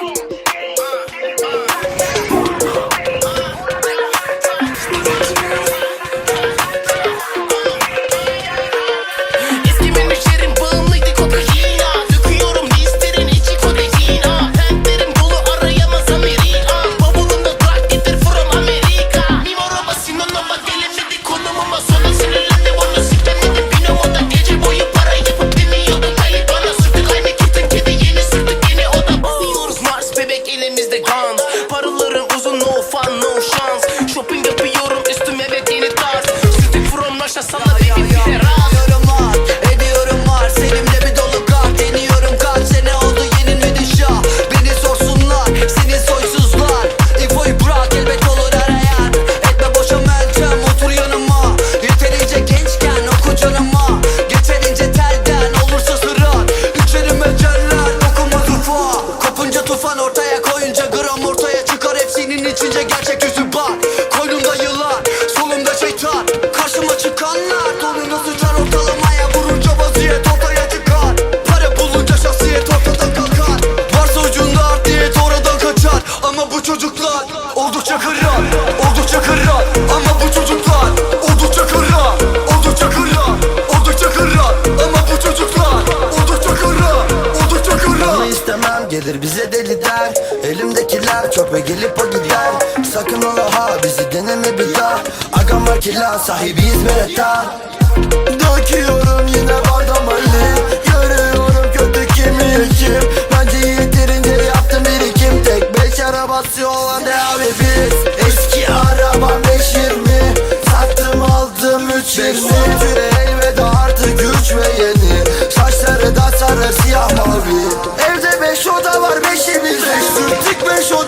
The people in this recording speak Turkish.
Boom. gelir bize deli der. Elimdekiler çöpe gelip o gider. Sakın ola ha bizi deneme bir daha. Agam makila sahibiyiz mereta Döküyorum yine bardam halini Görüyorum kötü kimi kim? Bence yeterince yaptım birikim. Tek beş arabası olan ne abi biz Eski arabam 520 Sattım aldım 320 Patrick Bergeron